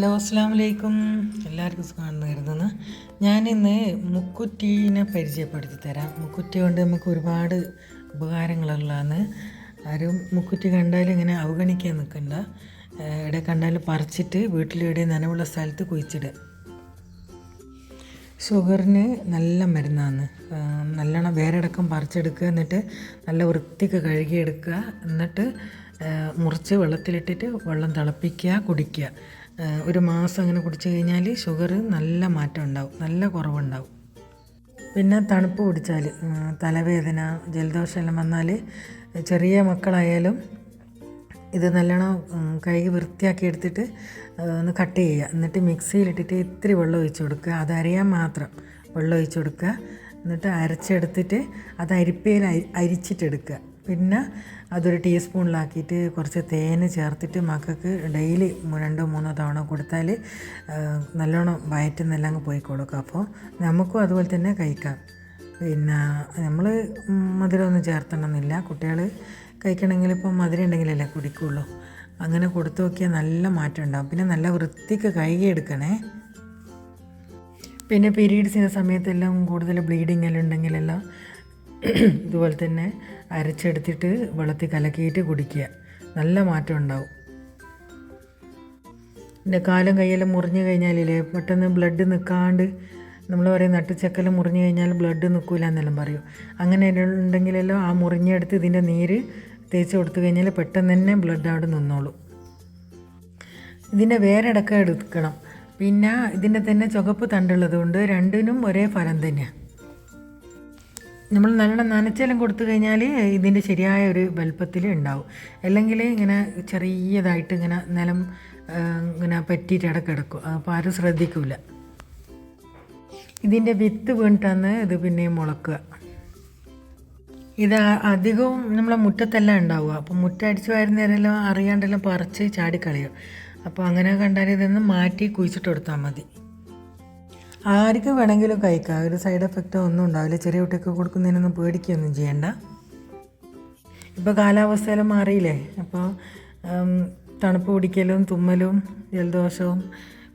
Hello അസ്സാം വലൈക്കും എല്ലാവർക്കും സുഖമാണെന്ന് കരുതുന്നു. ഞാനിന്ന് മുക്കുറ്റീനെ പരിചയപ്പെടുത്തി തരാം. മുക്കുറ്റി കൊണ്ട് നമുക്ക് ഒരുപാട് ഉപകാരങ്ങളുള്ളതാണ്. ആരും മുക്കുറ്റി കണ്ടാൽ ഇങ്ങനെ അവഗണിക്കാൻ നിൽക്കണ്ട. ഇവിടെ കണ്ടാൽ പറിച്ചിട്ട് വീട്ടിലെവിടെ നനവുള്ള സ്ഥലത്ത് കുഴിച്ചിടുക. ഷുഗറിന് നല്ല മരുന്നാണ്. നല്ലോണം വേറെടക്കം പറിച്ചെടുക്കുക എന്നിട്ട് നല്ല വൃത്തിക്ക് കഴുകിയെടുക്കുക എന്നിട്ട് മുറിച്ച് വെള്ളത്തിലിട്ടിട്ട് വെള്ളം തിളപ്പിക്കുക കുടിക്കുക. ഒരു മാസം അങ്ങനെ കുടിച്ചു കഴിഞ്ഞാൽ ഷുഗർ നല്ല മാറ്റം ഉണ്ടാവും നല്ല കുറവുണ്ടാവും. പിന്നെ തണുപ്പ് പിടിച്ചാൽ തലവേദന ജലദോഷം എല്ലാം വന്നാൽ ചെറിയ മക്കളായാലും ഇത് നല്ലോണം കൈ വൃത്തിയാക്കി എടുത്തിട്ട് ഒന്ന് കട്ട് ചെയ്യുക. എന്നിട്ട് മിക്സിയിലിട്ടിട്ട് ഇത്തിരി വെള്ളം ഒഴിച്ച് കൊടുക്കുക. അതറിയാൻ മാത്രം വെള്ളം ഒഴിച്ച് കൊടുക്കുക. എന്നിട്ട് അരച്ചെടുത്തിട്ട് അത് അരിപ്പയിൽ അരിച്ചിട്ടെടുക്കുക. പിന്നെ അതൊരു ടീസ്പൂണിലാക്കിയിട്ട് കുറച്ച് തേൻ ചേർത്തിട്ട് മക്കൾക്ക് ഡെയിലി രണ്ടോ മൂന്നോ തവണ കൊടുത്താൽ നല്ലോണം വയറ്റുന്നെല്ലാം അങ്ങ് അങ്ങ് കൊടുക്കും. അപ്പോൾ നമുക്കും അതുപോലെ തന്നെ കഴിക്കാം. പിന്നെ നമ്മൾ മധുരമൊന്നും ചേർത്തണമെന്നില്ല. കുട്ടികൾ കഴിക്കണമെങ്കിൽ ഇപ്പം മധുരം ഉണ്ടെങ്കിലല്ലേ കുടിക്കുള്ളൂ. അങ്ങനെ കൊടുത്തു നോക്കിയാൽ നല്ല മാറ്റം ഉണ്ടാകും പിന്നെ നല്ല വൃത്തിക്ക് കഴുകിയെടുക്കണേ പിന്നെ പീരീഡ്സിന്റെ സമയത്തെല്ലാം കൂടുതൽ ബ്ലീഡിങ് എല്ലാം ഉണ്ടെങ്കിലെല്ലാം ഇതുപോലെ തന്നെ അരച്ചെടുത്തിട്ട് വെള്ളത്തിൽ കലക്കിയിട്ട് കുടിക്കുക. നല്ല മാറ്റം ഉണ്ടാവും. എന്റെ കാലും കൈയെല്ലാം മുറിഞ്ഞു കഴിഞ്ഞാലില്ലേ പെട്ടെന്ന് ബ്ലഡ് നിൽക്കാണ്ട് നമ്മൾ പറയും നട്ടുച്ചക്കെല്ലാം മുറിഞ്ഞു കഴിഞ്ഞാൽ ബ്ലഡ് നിൽക്കില്ല എന്നെല്ലാം പറയും. അങ്ങനെ ഉണ്ടെങ്കിലെല്ലാം ആ മുറിഞ്ഞെടുത്ത് ഇതിന്റെ നീര് തേച്ച് കൊടുത്തു കഴിഞ്ഞാൽ പെട്ടെന്ന് തന്നെ ബ്ലഡ് അവിടെ നിന്നോളും. ഇതിന്റെ വേരടക്കം എടുക്കണം. പിന്നെ ഇതിന്റെ തന്നെ ചുവപ്പ് തണ്ടുള്ളത് കൊണ്ട് രണ്ടിനും ഒരേ ഫലം തന്നെയാണ് നമ്മൾ നല്ല നനച്ചെല്ലാം കൊടുത്തു കഴിഞ്ഞാൽ ഇതിന്റെ ശരിയായ ഒരു വലുപ്പത്തിൽ ഉണ്ടാവും. അല്ലെങ്കിൽ ഇങ്ങനെ ചെറിയതായിട്ട് ഇങ്ങനെ നിലം ഇങ്ങനെ പറ്റിയിട്ട് ഇടയ്ക്ക് കിടക്കും. അപ്പോൾ ആരും ശ്രദ്ധിക്കില്ല ഇതിന്റെ വിത്ത് വീണിട്ടാണ് ഇത് പിന്നെ മുളക്കുക. ഇത് അധികവും നമ്മളെ മുറ്റത്തെല്ലാം ഉണ്ടാവുക. അപ്പോൾ മുറ്റടിച്ച് വരുന്നേരെല്ലാം അറിയാണ്ടെല്ലാം പറിച്ച് ചാടിക്കളയും അപ്പോൾ അങ്ങനെ കണ്ടാൽ ഇതൊന്ന് മാറ്റി കുഴിച്ചിട്ട് കൊടുത്താൽ മതി. ആർക്ക് വേണമെങ്കിലും കഴിക്കാം. ഒരു സൈഡ് എഫക്റ്റോ ഒന്നും ഉണ്ടാവില്ല. ചെറിയ കുട്ടിയൊക്കെ കൊടുക്കുന്നതിനൊന്നും പേടിക്കുകയൊന്നും ചെയ്യണ്ട. ഇപ്പോൾ കാലാവസ്ഥയെല്ലാം മാറിയില്ലേ? അപ്പോൾ തണുപ്പ് പിടിക്കലും തുമ്മലും ജലദോഷവും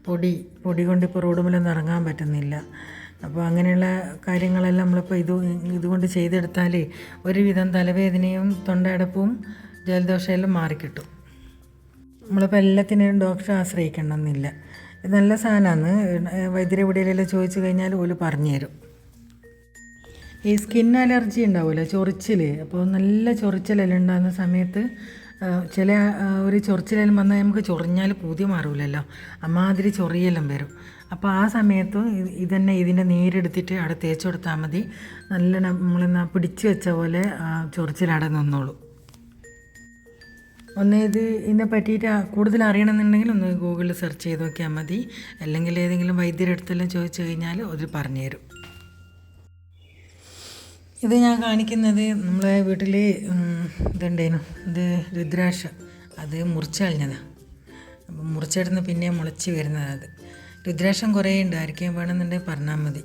പൊടി പൊടി കൊണ്ട് ഇപ്പോൾ റോഡുമേലൊന്നും ഇറങ്ങാൻ പറ്റുന്നില്ല. അപ്പോൾ അങ്ങനെയുള്ള കാര്യങ്ങളെല്ലാം നമ്മളിപ്പോൾ ഇത് ഇതുകൊണ്ട് ചെയ്തെടുത്താൽ ഒരുവിധം തലവേദനയും തൊണ്ടയടപ്പും ജലദോഷമെല്ലാം മാറിക്കിട്ടും. നമ്മളിപ്പോൾ എല്ലാത്തിനും ഡോക്ടറെ ആശ്രയിക്കണമെന്നില്ല. ഇത് നല്ല സാധനമാണ്. വൈദ്യരെ എവിടെയെല്ലാം ചോദിച്ചു കഴിഞ്ഞാൽ ഓൽ പറഞ്ഞു തരും. ഈ സ്കിൻ അലർജി ഉണ്ടാവില്ല ചൊറിച്ചിൽ അപ്പോൾ നല്ല ചൊറിച്ചിലെല്ലാം ഉണ്ടാകുന്ന സമയത്ത് ചില ഒരു ചൊറിച്ചിലെല്ലാം വന്നാൽ നമുക്ക് ചൊറിഞ്ഞാൽ പൂതി മാറൂലല്ലോ. അമ്മാതിരി ചൊറിയെല്ലാം വരും. അപ്പോൾ ആ സമയത്ത് ഇത് ഇതന്നെ ഇതിന്റെ നീരെടുത്തിട്ട് അവിടെ തേച്ച് കൊടുത്താൽ മതി. നല്ല നമ്മളെന്നാ പിടിച്ചു വെച്ച പോലെ ചൊറിച്ചിലവിടെ നിന്നോളൂ. ഒന്ന് ഇത് ഇതിനെ പറ്റിയിട്ട് കൂടുതൽ അറിയണമെന്നുണ്ടെങ്കിൽ ഒന്ന് ഗൂഗിളിൽ സെർച്ച് ചെയ്ത് നോക്കിയാൽ മതി. അല്ലെങ്കിൽ ഏതെങ്കിലും വൈദ്യരുടെ അടുത്തെല്ലാം ചോദിച്ചു കഴിഞ്ഞാൽ അവർ പറഞ്ഞു തരും. ഇത് ഞാൻ കാണിക്കുന്നത് നമ്മളെ വീട്ടിൽ ഇതുണ്ടേനു. ഇത് രുദ്രാക്ഷ. അത് മുറിച്ച് കളഞ്ഞതാണ് അപ്പം മുറിച്ചെടുന്ന് പിന്നെ മുളച്ച് വരുന്നത് അത്. രുദ്രാക്ഷം കുറേ ഉണ്ട്. ആർക്കും വേണമെന്നുണ്ടെങ്കിൽ പറഞ്ഞാൽ മതി.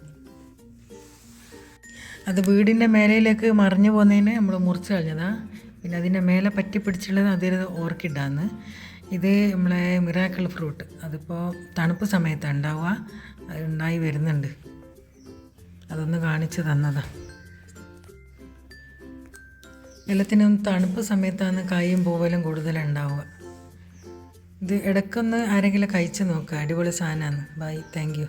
അത് വീടിന്റെ മേലയിലേക്ക് മറിഞ്ഞു പോകുന്നതിന് നമ്മൾ മുറിച്ച് കളഞ്ഞതാണ് പിന്നെ അതിന്റെ മേലെ പറ്റി പിടിച്ചുള്ളത് അതൊരു ഓർക്കിഡാണ് ഇത് നമ്മളെ മിറാക്കിൾ ഫ്രൂട്ട്. അതിപ്പോൾ തണുപ്പ് സമയത്താണ് ഉണ്ടാവുക ഉണ്ടായി വരുന്നുണ്ട്. അതൊന്ന് കാണിച്ചു തന്നതാണ് എല്ലാത്തിനും തണുപ്പ് സമയത്താണ് കായും പൂവലും കൂടുതലുണ്ടാവുക ഇത് ഇടയ്ക്കൊന്ന് ആരെങ്കിലും കഴിച്ച് നോക്കുക അടിപൊളി സാധനമാണ് ബൈ താങ്ക്